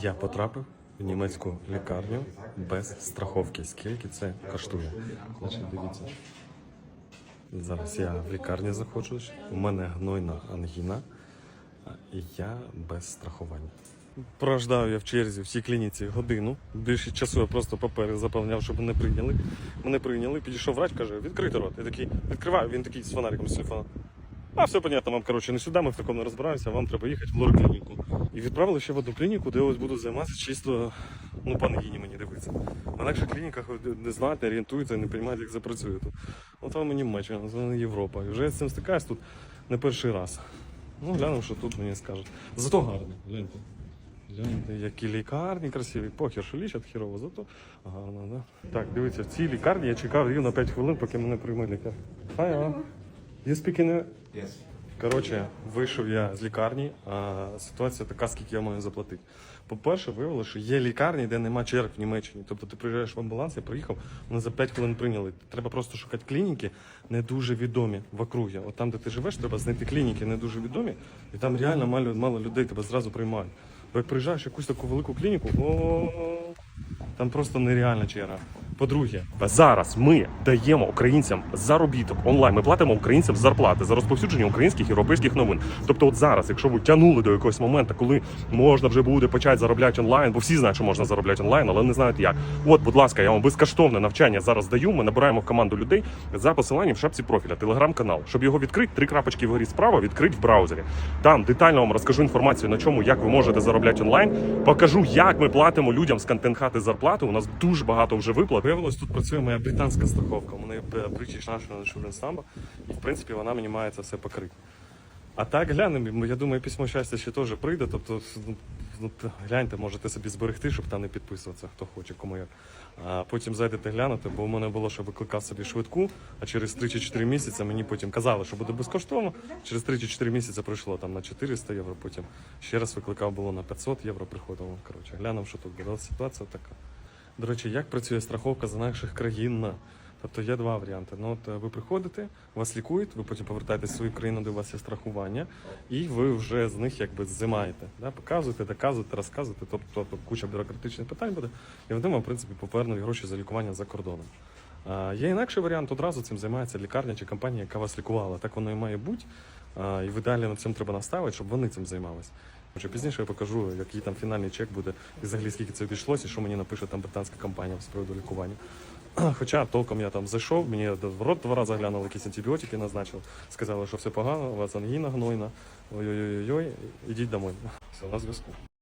Я потрапив в німецьку лікарню без страховки. Скільки це коштує? Значить, дивіться. Зараз я в лікарні заходжу. У мене гнойна ангіна, і я без страхування. Прождав я в черзі в цій клініці годину. Більше часу я просто папери заповняв, щоб мене прийняли. Мене прийняли, підійшов врач, каже, відкрити рот. Я такий, відкриваю, він такий з фонариком з телефоном. А все понятно, вам коротше не сюди, ми в такому не розбираємося, вам треба їхати в лор-клініку. І відправили ще в одну клініку, де ось буду займатися чисто, ну, по ангіні мені дивиться. В інакших клініках не знають, не орієнтуються, не розуміють, як це працює тут. От вам і Німеччина, це Європа. І вже я з цим стикаюсь тут не перший раз. Ну, глянемо, що тут мені скажуть. Зато гарно, гляньте. Гляньте, які лікарні красиві. Похер, що лічать хірово, зато гарно, да? Так, дивіться, в цій лікарні я чекав рівно 5 хвилин, поки мене прийме лікар. Hi, you speak Yes. Коротше, вийшов я з лікарні, а ситуація така, скільки я маю заплатити. По-перше, виявилося, що є лікарні, де нема черг в Німеччині. Тобто ти приїжджаєш в амбуланс, я приїхав, вони за 5 хвилин прийняли. Треба просто шукати клініки, не дуже відомі в округі. От там, де ти живеш, треба знайти клініки не дуже відомі, і там реально мало, мало людей тебе зразу приймають. Бо як приїжджаєш в якусь таку велику клініку, о, там просто нереальна черга. По-друге, Зараз ми даємо українцям заробіток онлайн. Ми платимо українцям зарплати за розповсюдження українських європейських новин. Тобто, от зараз, якщо ви тягнули до якогось моменту, коли можна вже буде почати заробляти онлайн, бо всі знають, що можна заробляти онлайн, але не знають як. От, будь ласка, я вам безкоштовне навчання зараз даю. Ми набираємо в команду людей за посиланням в шапці профіля, телеграм-канал. Щоб його відкрити, три крапочки вгорі справа відкрити в браузері. Там детально вам розкажу інформацію на чому, як ви можете заробляти онлайн. Покажу, як ми платимо людям з контент хати зарплату. У нас дуже багато вже виплат. Виявилось, тут працює моя британська страховка. У мене British National Insurance Number, і в принципі вона мені має це все покрити. А так глянемо, я думаю, письмо щастя ще теж прийде. Тобто, ну, ну, гляньте, можете собі зберегти, щоб там не підписуватися, хто хоче, кому як. А потім зайдете глянути, бо у мене було, що викликав собі швидку, а через 3 чи 4 місяці мені потім казали, що буде безкоштовно. Через 3 чи 4 місяці пройшло там на 400 євро, потім ще раз викликав було на 500 євро, приходило. Коротше, глянемо, що тут буде. Ситуація така. До речі, як працює страховка за наших країн? Тобто є два варіанти. Ну, от е, ви приходите, вас лікують, ви потім повертаєтесь в свою країну, де у вас є страхування, і ви вже з них якби зимаєте. Да? Показуєте, доказуєте, розказуєте, тобто, тобто куча бюрократичних питань буде, і вони вам, в принципі, повернуть гроші за лікування за кордоном. А, є інакший варіант, одразу цим займається лікарня чи компанія, яка вас лікувала. Так воно і має бути. І ви далі над цим треба наставити, щоб вони цим займалися. Пізніше я покажу, який там фінальний чек буде, і взагалі скільки це обійшлося, і що мені напише там британська компанія з приводу лікування. Хоча толком я там зайшов, мені в рот два рази глянули, якісь антибіотики назначили, сказали, що все погано, у вас ангіна гнойна, ой-ой-ой, ідіть домой. Все, на зв'язку.